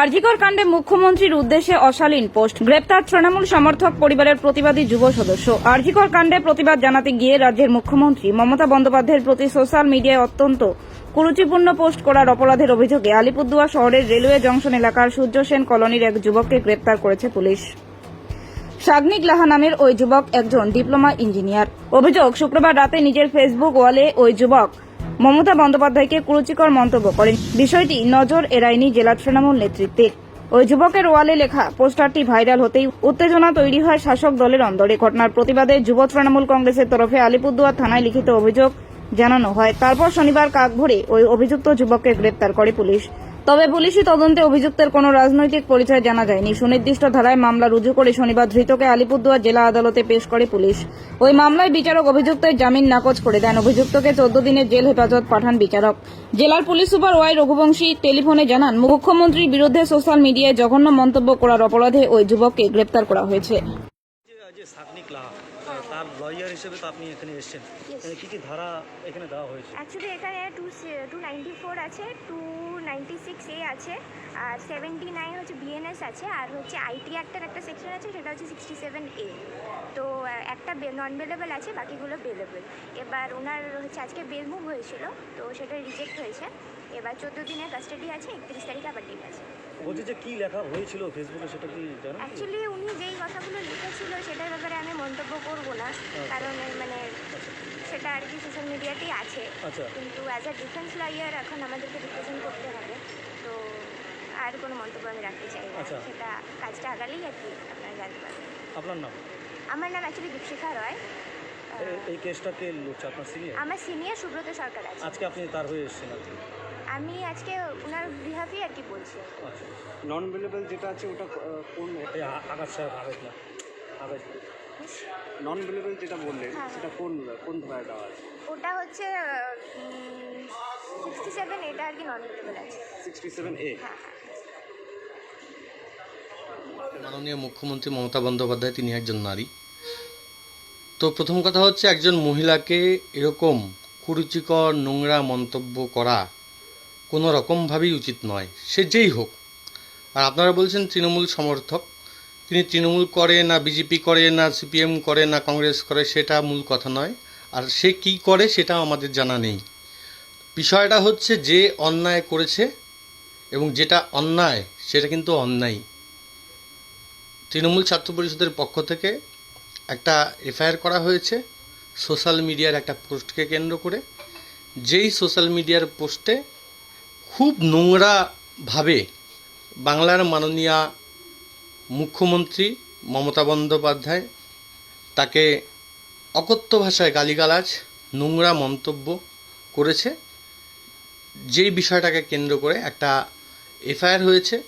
আরজিকর কাণ্ডে মুখ্যমন্ত্রীর উদ্দেশ্যে অশালীন পোস্ট। গ্রেপ্তার তৃণমূল সমর্থক পরিবারের প্রতিবাদী যুব সদস্য। আরজিকর কাণ্ডে প্রতিবাদ জানাতে গিয়ে রাজ্যের মুখ্যমন্ত্রী মমতা বন্দ্যোপাধ্যায়ের প্রতি সোশ্যাল মিডিয়ায় অত্যন্ত কুরুচিপূর্ণ পোস্ট করার অপরাধের অভিযোগে আলিপুরদুয়া শহরের রেলওয়ে জংশন এলাকার সূর্য সেন কলোনির এক যুবককে গ্রেপ্তার করেছে পুলিশ। সাগনিক লাহা নামের ওই যুবক একজন ডিপ্লোমা ইঞ্জিনিয়ার। অভিযোগ, শুক্রবার রাতে নিজের ফেসবুক ওয়ালে ওই যুবক মমতা বন্দ্যোপাধ্যায়কে কুরুচিকর মন্তব্য করেন। বিষয়টি নজর এড়ায়নি জেলা তৃণমূল নেতৃত্বের ওই যুবকের ওয়ালে লেখা পোস্টারটি ভাইরাল হতেই উত্তেজনা তৈরি হয় শাসক দলের অন্দরে। ঘটনার প্রতিবাদে যুব তৃণমূল কংগ্রেসের তরফে আলিপুরদুয়ার থানায় লিখিত অভিযোগ জানানো হয়। তারপর শনিবার কাকভরে ওই অভিযুক্ত যুবককে গ্রেপ্তার করে পুলিশ। তবে পুলিশি তদন্তে অভিযুক্তের কোনো রাজনৈতিক পরিচয় জানা যায়নি। সুনির্দিষ্ট ধারায় মামলা রুজু করে শনিবার ধৃতকে আলিপুরদুয়ার জেলা আদালতে পেশ করে পুলিশ। ওই মামলায় বিচারক অভিযুক্তের জামিন নাকচ করে দেন। অভিযুক্তকে চোদ্দ দিনের জেল হেফাজত পাঠান বিচারক। জেলার পুলিশ সুপার ওয়াই রঘুবংশী টেলিফোনে জানান, মুখ্যমন্ত্রীর বিরুদ্ধে সোশ্যাল মিডিয়ায় জঘন্য মন্তব্য করার অপরাধে ওই যুবককে গ্রেপ্তার করা হয়েছে যে যে সাকনিক লাহা তার লয়ার হিসেবে তো আপনি এখানে এসেছেন। এখানে কি কি ধারা এখানে দেওয়া হয়েছে? অ্যাকচুয়ালি এখানে টু টু নাইনটি ফোর আছে টু নাইনটি সিক্স এ আছে আর সেভেন্টি নাইন হচ্ছে বিএনএস আছে আর হচ্ছে আইটি অ্যাক্টের একটা সেকশন আছে সেটা হচ্ছে সিক্সটি সেভেন এ তো একটা নন বেলেবল আছে বাকিগুলো বেলেবল এবার ওনার হচ্ছে আজকে বেল মুভ হয়েছিল তো সেটা রিজেক্ট হয়েছে। এবার চোদ্দ দিনের কাস্টাডি আছে একত্রিশ তারিখে আবার ডেট আছে। বলছি যে কি লেখা হয়েছিল ফেসবুকে সেটা কি জানেন অ্যাকচুয়ালি উনি যেই কথাগুলো লিখেছিল সেটার ব্যাপারে আমি মন্তব্য করব না কারণ মানে সেটা আর কি সোশ্যাল মিডিয়াতেই আছে। আচ্ছা। কিন্তু অ্যাজ আ ডিফেন্স লয়ার এখন আমাদেরকে রিপ্রেজেন্ট করতে হবে তো আর কোনো মন্তব্য আমি রাখতে চাই না। আচ্ছা। সেটা কাজটা আগালেই আর কি আপনারা জানতে পারবেন। আপনার নাম? আমার নাম অ্যাকচুয়ালি দীপশিখা রয়। এই কেসটা কে লড়ছে? আপনার সিনিয়র আমার সিনিয়র সুব্রত সরকার আছে। আজকে আপনি তার হয়ে এসেছেন আর কি। আমি আজকে ওনার বিহাফই আর কি বলছি। আচ্ছা নন ভেলেবল যেটা আছে ওটা কোন আকাশ স্যার আকাশ না নন ভেলেবল যেটা বললেন হ্যাঁ। সেটা কোন কোন ধারায় দেওয়া আছে? ওটা হচ্ছে সিক্সটি সেভেন এটা আর কি নন আছে। সিক্সটি সেভেন এ মাননীয় মুখ্যমন্ত্রী মমতা বন্দ্যোপাধ্যায় তিনি একজন নারী। তো প্রথম কথা হচ্ছে একজন মহিলাকে এরকম কুরুচিকর নোংরা মন্তব্য করা কোনো রকমভাবেই উচিত নয়। সে যেই হোক। আর আপনারা বলছেন তৃণমূল সমর্থক। তিনি তৃণমূল করে না বিজেপি করে না সিপিএম করে না কংগ্রেস করে, সেটা মূল কথা নয়। আর সে কি করে সেটা আমাদের জানা নেই। বিষয়টা হচ্ছে যে অন্যায় করেছে এবং যেটা অন্যায়, সেটা কিন্তু অন্যায়। তৃণমূল ছাত্র পরিষদের পক্ষ থেকে একটা এফআইআর করা হয়েছে সোশ্যাল মিডিয়ার একটা পোস্টকে কেন্দ্র করে। যেই সোশ্যাল মিডিয়ার পোস্টে খুব নোংরাভাবে বাংলার মাননীয়া মুখ্যমন্ত্রী মমতা বন্দ্যোপাধ্যায় তাকে অকথ্য ভাষায় গালিগালাজ নোংরা মন্তব্য করেছে যেই বিষয়টাকে কেন্দ্র করে একটা এফআইআর হয়েছে।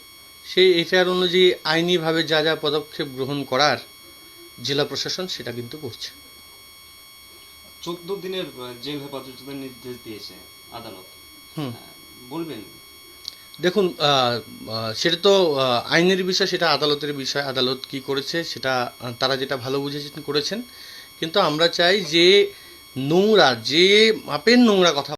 সেই এফআইআর অনুযায়ী আইনিভাবে যা যা পদক্ষেপ গ্রহণ করার জেলা প্রশাসন সেটা কিন্তু করছে। চোদ্দ দিনের জেল হেফাজতের নির্দেশ দিয়েছে আদালত। হুম। বলবেন? দেখুন সেটা তো আইনের বিষয়, সেটা আদালতের বিষয়, আদালত কি করেছে সেটা তারা যেটা ভালো বুঝেছেন, করেছেন। কিন্তু আমরা চাই যে নোংরা, যে মাপের নোংরা কথা